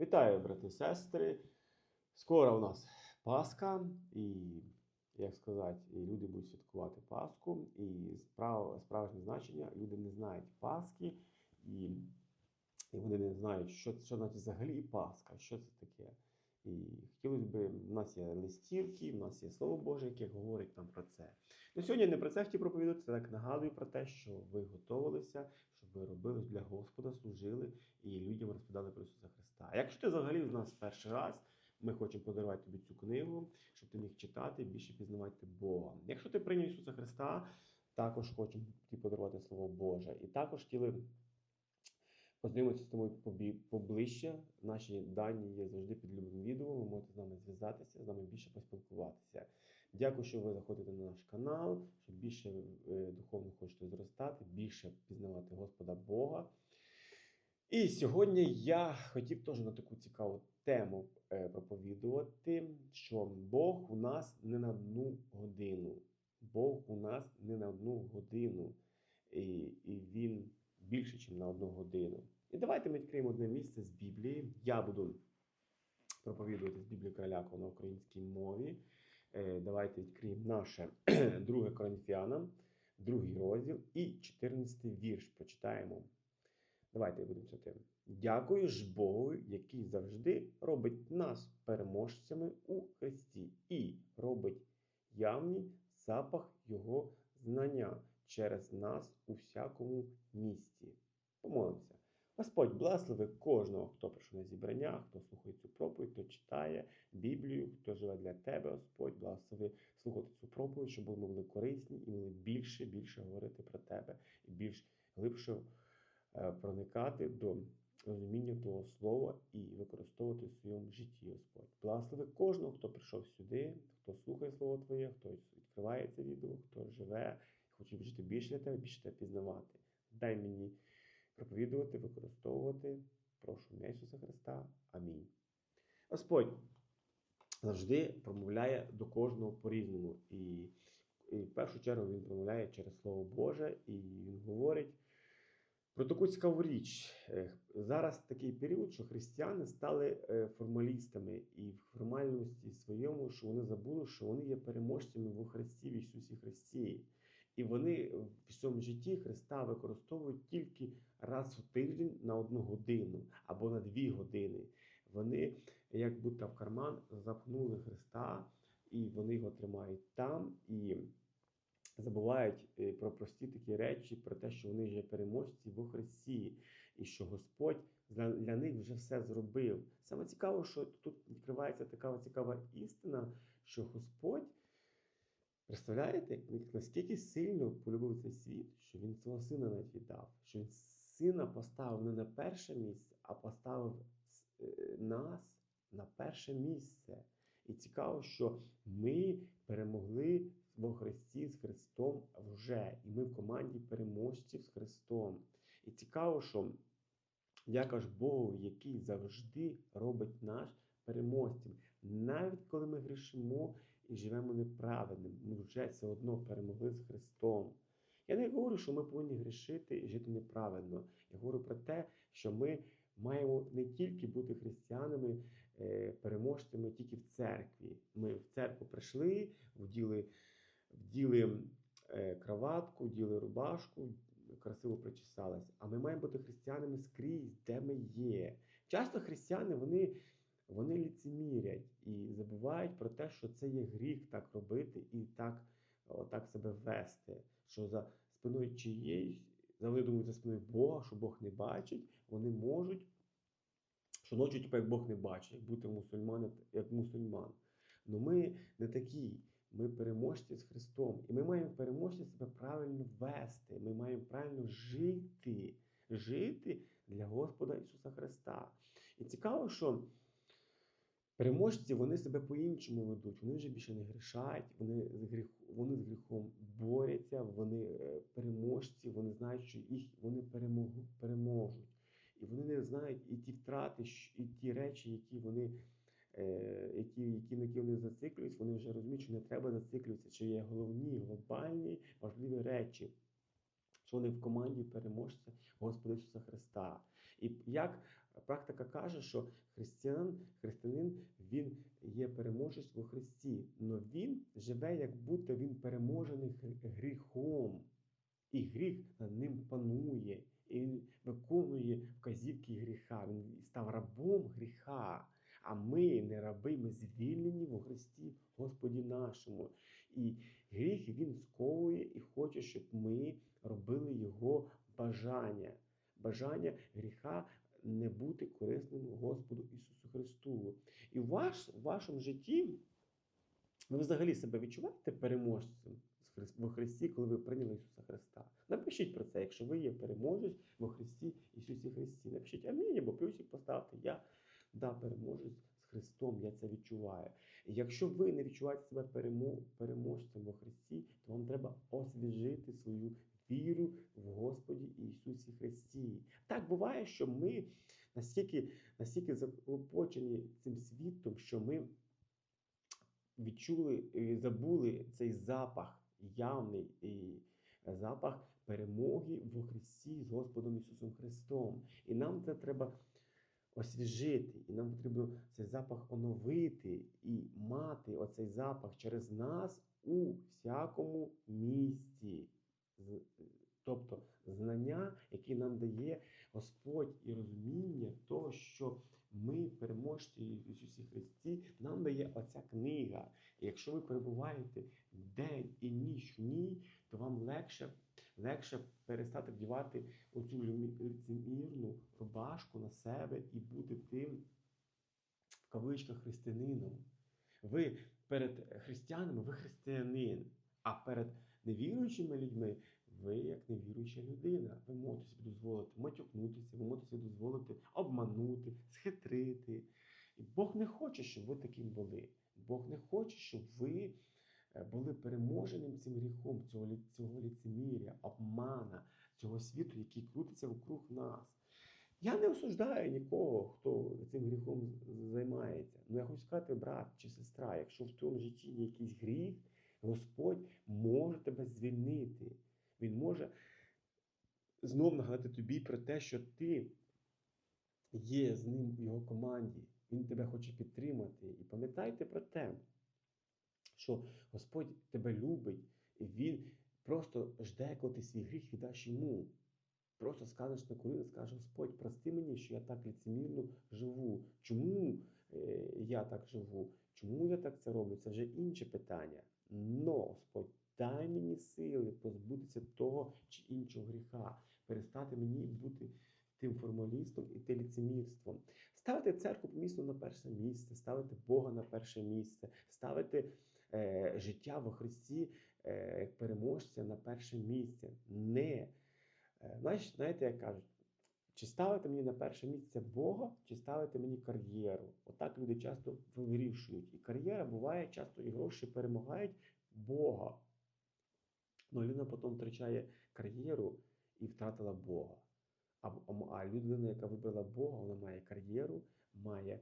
Вітаю, брати і сестри. Скоро у нас Пасха, і, як сказати, і люди будуть святкувати Пасху. І справ, справжнє значення люди не знають Пасхи, і, і вони не знають, що, що значить взагалі Пасха, що це таке. І хотілося б, у нас є листівки, у нас є Слово Боже, яке говорить нам про це. Ну, сьогодні не про це хотів проповідати, так нагадую про те, що ви готувалися, щоб ви робили для Господа, служили і людям розповідали про Ісуса Христа. А якщо ти взагалі в нас перший раз, ми хочемо подарувати тобі цю книгу, щоб ти міг читати більше пізнавати Бога. Якщо ти прийняв Ісуса Христа, також хочемо тобі подарувати Слово Боже. І також хотіли познайомитися з тобою поближче. Наші дані є завжди під любим відео. Ви можете з нами зв'язатися, з нами більше поспілкуватися. Дякую, що ви заходите на наш канал, що більше е, духовно хочете зростати, більше пізнавати Господа Бога. І сьогодні я хотів теж на таку цікаву тему е, проповідувати, що Бог у нас не на одну годину. Бог у нас не на одну годину. І, і Він більше, ніж на одну годину. І давайте ми відкриємо одне місце з Біблії. Я буду проповідувати з Біблії Короляко на українській мові. Е, Давайте відкриємо наше 2 Коринфянам, другий розділ і 14 вірш прочитаємо. Давайте будемо читати. Дякую ж Богу, який завжди робить нас переможцями у Христі і робить явний запах Його знання через нас у всякому місті. Помолимося. Господь благослови кожного, хто прийшов на зібрання, хто слухає цю проповідь, хто читає Біблію, хто живе для тебе, Господь, благослови слухати цю проповідь, щоб ми були корисні і могли більше більше говорити про тебе і більш глибше проникати до розуміння того слова і використовувати в своєму житті, Господь. Благослови кожного, хто прийшов сюди, хто слухає Слово Твоє, хто відкриває це відео, хто живе, хоче жити більше для тебе, більше тебе пізнавати. Дай мені проповідувати, використовувати. Прошу ім'я Ісуса Христа. Амінь. Господь завжди промовляє до кожного по-різному. І, і в першу чергу Він промовляє через Слово Боже, і Він говорить про таку цікаву річ. Е, Зараз такий період, що християни стали е, формалістами і в формальності своєму, що вони забули, що вони є переможцями во Христі, в Ісусі Христі. І вони в своєму житті Христа використовують тільки раз в тиждень на одну годину або на дві години. Вони, як будто в карман, запхнули Христа, і вони його тримають там і забувають е, про прості такі речі, про те, що вони вже переможці во Христі, і що Господь для, них вже все зробив. Саме цікаво, що тут відкривається така цікава істина, що Господь. Представляєте, наскільки сильно полюбив цей світ, що він свого сина навіть віддав, що він сина поставив не на перше місце, а поставив е, нас на перше місце. І цікаво, що ми перемогли Христом вже, і ми в команді переможців з Христом. І цікаво, що дяка ж Богу, який завжди робить наш переможцем. Навіть коли ми грішимо і живемо неправедним, ми вже все одно перемогли з Христом. Я не говорю, що ми повинні грішити і жити неправедно. Я говорю про те, що ми маємо не тільки бути християнами, е, переможцями тільки в церкві. Ми в церкву прийшли, вділи, вділи е, кроватку, вділи рубашку, красиво причесались. А ми маємо бути християнами скрізь, де ми є. Часто християни вони, вони ліцемірять і забувають про те, що це є гріх так робити і так, о, так себе вести. Що за спиною чиєїсь, вони думають за спиною Бога, що Бог не бачить, вони можуть, що ночі, типу, як Бог не бачить, бути мусульман, як мусульман. Ну ми не такі. Ми переможці з Христом. І ми маємо переможці себе правильно вести. Ми маємо правильно жити, жити для Господа Ісуса Христа. І цікаво, що переможці вони себе по-іншому ведуть. Вони вже більше не грішають, вони з, гріх, вони з гріхом борються, вони е, переможці, вони знають, що їх вони перемогу, переможуть. І вони не знають і ті втрати, і ті речі, які вони які, які, на які вони зациклюються, вони вже розуміють, що не треба зациклюватися, що є головні, глобальні, важливі речі, що вони в команді переможця Господа Ісуса Христа. І як Практика каже, що християн, християнин він є переможець во Христі, але він живе, як будто він переможений гріхом, і гріх над ним панує, і він виконує вказівки гріха. Він став рабом гріха. А ми не ми звільнені во Христі Господі нашому. І гріх він сковує і хоче, щоб ми робили його бажання. Бажання гріха не бути корисним Господу Ісусу Христу. І в, ваш, в вашому житті ви взагалі себе відчуваєте переможцем во Христі, коли ви прийняли Ісуса Христа. Напишіть про це, якщо ви є переможець во Христі Ісусі Христі. Напишіть амінь або плюсик поставте. Я да, переможець Христом, я це відчуваю. І якщо ви не відчуваєте себе переможцем во Христі, то вам треба освіжити свою віру в Господі Ісусі Христі. Так буває, що ми настільки, настільки заклопочені цим світом, що ми відчули забули цей запах явний і запах перемоги во Христі з Господом Ісусом Христом. І нам це треба освіжити, і нам потрібно цей запах оновити і мати оцей запах через нас у всякому місті. Тобто знання, які нам дає Господь, і розуміння того, що ми переможці Ісусі Христі, нам дає оця книга. І якщо ви перебуваєте день і ніч в ній, то вам легше, легше перестати вдівати оцю лицемірну рубашку на себе і бути тим в кавичках християнином. Ви перед християнами, ви християнин, а перед невіруючими людьми ви як невіруюча людина. Ви можете собі дозволити матюкнутися, ви можете собі дозволити обманути, схитрити. І Бог не хоче, щоб ви таким були. Бог не хоче, щоб ви були переможеним цим гріхом, цього, цього ліцеміря, обмана, цього світу, який крутиться вокруг нас. Я не осуждаю нікого, хто цим гріхом займається. Ну я хочу сказати, брат чи сестра, якщо в твоєму житті є якийсь гріх, Господь може тебе звільнити. Він може знов нагадати тобі про те, що ти є з ним в його команді. Він тебе хоче підтримати. І пам'ятайте про те, що Господь тебе любить, і Він просто жде, коли ти свій гріх віддаш йому. Просто скажеш на коліна, скажеш, Господь, прости мені, що я так ліцемірно живу. Чому е, я так живу? Чому я так це роблю? Це вже інше питання. Но, Господь, дай мені сили позбутися того чи іншого гріха, перестати мені бути тим формалістом і тим ліцемірством. Ставити церкву помісно на перше місце, ставити Бога на перше місце, ставити життя во Христі е, як переможця на перше місце. Не Е, Знаєш, знаєте, як кажуть, чи ставити мені на перше місце Бога, чи ставити мені кар'єру? Отак люди часто вирішують. І кар'єра буває, часто і гроші перемагають Бога. Ну, людина потім втрачає кар'єру і втратила Бога. А- а людина, яка вибрала Бога, вона має кар'єру, має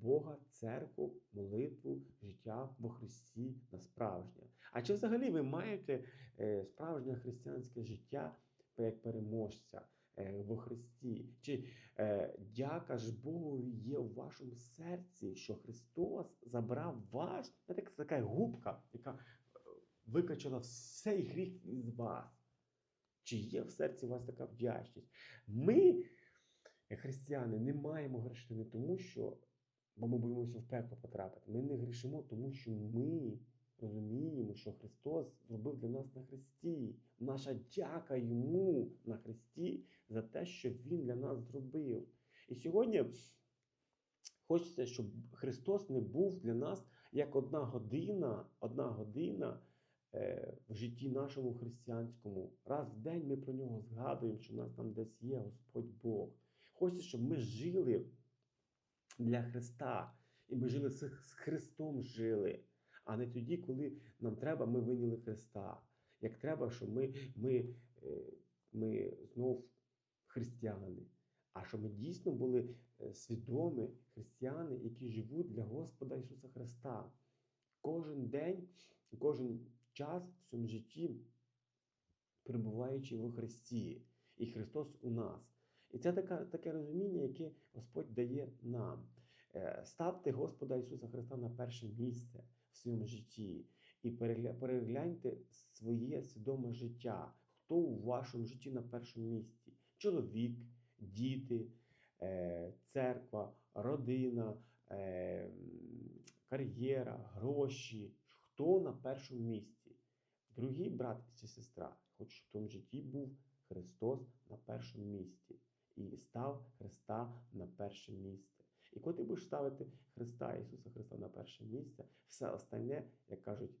Бога, церкву, молитву, життя во Христі на справжнє. А чи взагалі ви маєте е, справжнє християнське життя як переможця е, во Христі? Чи е, дяка ж Богу є в вашому серці, що Христос забрав вас, це така губка, яка викачала всей гріх із вас? Чи є в серці у вас така вдячність? Ми, християни, не маємо грішити не тому, що бо ми боїмося в пекло потрапити. Ми не грішимо, тому що ми розуміємо, що Христос зробив для нас на Христі. Наша дяка йому на Христі за те, що Він для нас зробив. І сьогодні хочеться, щоб Христос не був для нас як одна година, одна година е, в житті нашому християнському. Раз в день ми про нього згадуємо, що в нас там десь є Господь Бог. Хочеться, щоб ми жили для Христа. І ми жили з Христом жили, а не тоді, коли нам треба, ми виняли Христа. Як треба, що ми, ми, е, ми знов християни. А щоб ми дійсно були е, свідомі християни, які живуть для Господа Ісуса Христа. Кожен день, кожен час в своєму житті, перебуваючи во Христі, і Христос у нас. І це таке, таке розуміння, яке Господь дає нам. Е, Ставте Господа Ісуса Христа на перше місце в своєму житті і перегляньте своє свідоме життя. Хто у вашому житті на першому місці? Чоловік, діти, е, церква, родина, е, кар'єра, гроші. Хто на першому місці? Другий брат чи сестра, хоч в тому житті був Христос на першому місці і став Христа на перше місце. І коли ти будеш ставити Христа, Ісуса Христа на перше місце, все остальне, як кажуть,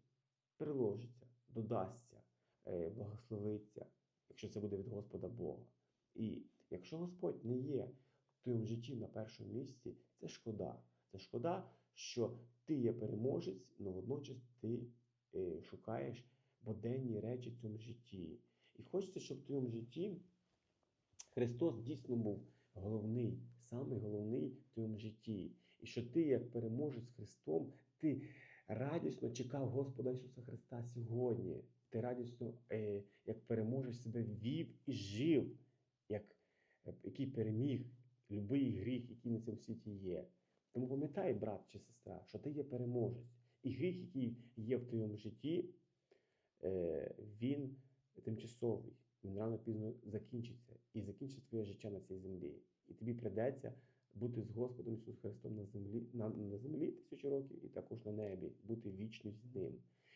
приложиться, додасться, е, благословиться, якщо це буде від Господа Бога. І якщо Господь не є в твоєму житті на першому місці, це шкода. Це шкода, що ти є переможець, але водночас ти е, шукаєш буденні речі в цьому житті. І хочеться, щоб в твоєму житті Христос дійсно був головний, самий головний в твоєму житті. І що ти, як переможець з Христом, ти радісно чекав Господа Ісуса Христа сьогодні. Ти радісно, е, як переможець себе вів і жив, як, е, який переміг будь-який гріх, який на цьому світі є. Тому пам'ятай, брат чи сестра, що ти є переможець. І гріх, який є в твоєму житті, е, він тимчасовий. Він рано пізно закінчиться і закінчиться твоє життя на цій землі. І тобі придеться бути з Господом Ісусом Христом на землі, на, на землі тисячу років і також на небі, бути вічно з ним.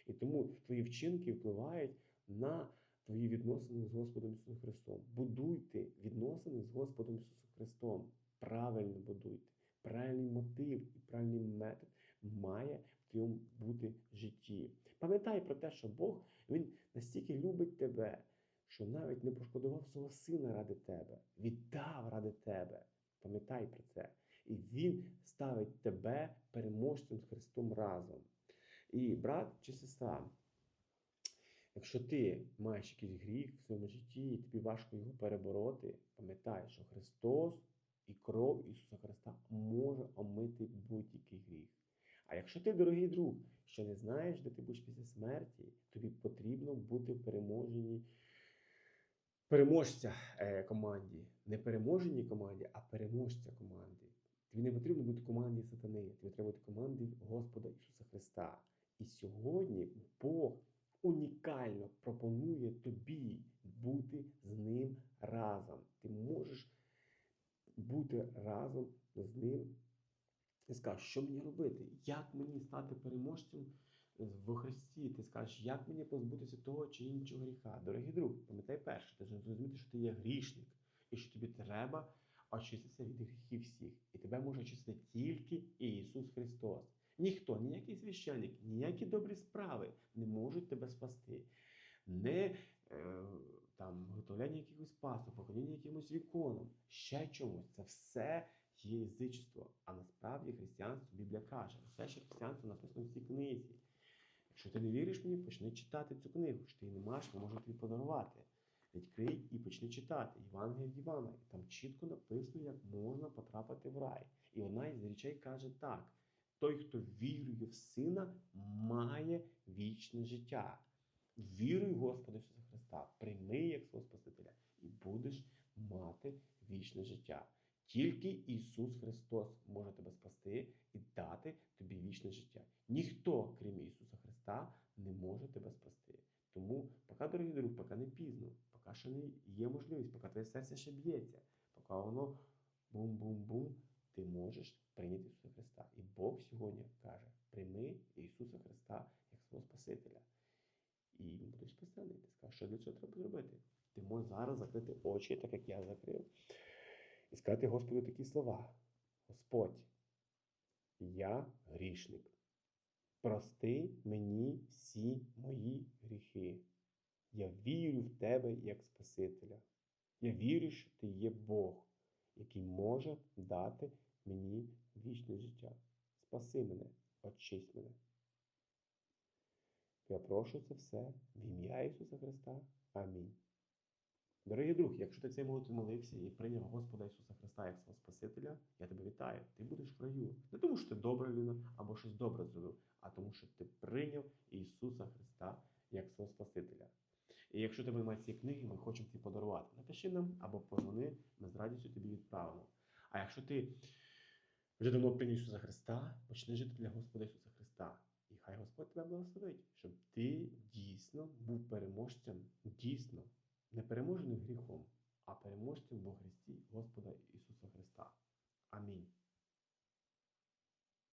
І тому твої вчинки впливають на твої відносини з Господом Ісусом Христом. Будуйте відносини з Господом Ісусом Христом. Правильно будуйте. Правильний мотив і правильний метод має в твоєму бути житті. Пам'ятай про те, що Бог Він настільки любить тебе, що навіть не пошкодував свого сина ради тебе, віддав ради тебе. Пам'ятай про це. І Він ставить тебе переможцем з Христом разом. І брат чи сестра, якщо ти маєш якийсь гріх в своєму житті, і тобі важко його перебороти, пам'ятай, що Христос і кров Ісуса Христа може омити будь-який гріх. А якщо ти, дорогий друг, що не знаєш, де ти будеш після смерті, тобі потрібно бути в переможеній переможця е, команді. Не переможеній команді, а переможця команди. Тобі не потрібно бути команді сатани, тобі треба бути команді Господа Ісуса Христа. І сьогодні Бог унікально пропонує тобі бути з ним разом. Ти можеш бути разом з ним ти скажеш, що мені робити? Як мені стати переможцем в Христі? Ти скажеш, як мені позбутися того чи іншого гріха? Дорогий друг, пам'ятай зрозуміти, що ти є грішник, і що тобі треба очиститися від гріхів всіх. І тебе може очистити тільки Ісус Христос. Ніхто, ніякий священник, ніякі добрі справи не можуть тебе спасти. Не е, там виготовляння якихось пасок, поклоніння якимось віконам, ще чомусь. Це все є язичество. А насправді християнство Біблія каже, все, що християнство написано в цій книзі. Якщо ти не віриш мені, почни читати цю книгу. Якщо ти її не маєш, то можу тобі подарувати. Відкрий і почни читати Євангелія Івана. Там чітко написано, як можна потрапити в рай. І одна із речей каже так: той, хто вірує в Сина, має вічне життя. Віруй Господа Ісуса Христа, прийми як свого Спасителя, і будеш мати вічне життя. Тільки Ісус Христос може тебе спасти і дати тобі вічне життя. Ніхто, крім Ісуса Христа, не може тебе спасти. Тому, поки, дорогі друг, поки не пізно, поки ще не є можливість, поки твоє серце ще б'ється, поки воно бум-бум-бум, ти можеш прийняти Ісуса Христа. І Бог сьогодні каже: прийми Ісуса Христа як свого Спасителя. І будеш спасений. Ти скажеш, що для цього треба зробити? Ти можеш зараз закрити очі, так як я закрив і сказати Господу такі слова: Господь, я грішник. Прости мені всі мої гріхи. Я вірю в Тебе як Спасителя. Я вірю, що Ти є Бог, який може дати мені вічне життя. Спаси мене, очисть мене. Я прошу це все в ім'я Ісуса Христа. Амінь. Дорогий друг, якщо ти цей молитву молився і прийняв Господа Ісуса Христа як свого Спасителя, я тебе вітаю. Ти будеш в раю. Не тому, що ти добра людина або щось добре зробив, а тому, що ти прийняв Ісуса Христа як свого Спасителя. І якщо тебе немає цієї книги, ми хочемо тобі подарувати. Напиши нам або позвони, ми з радістю тобі відправимо. А якщо ти вже давно прийняв Ісуса Христа, почни жити для Господа Ісуса Христа. Хай Господь тебе благословить, щоб ти дійсно був переможцем, дійсно, не переможеним гріхом, а переможцем во Христі Господа Ісуса Христа. Амінь.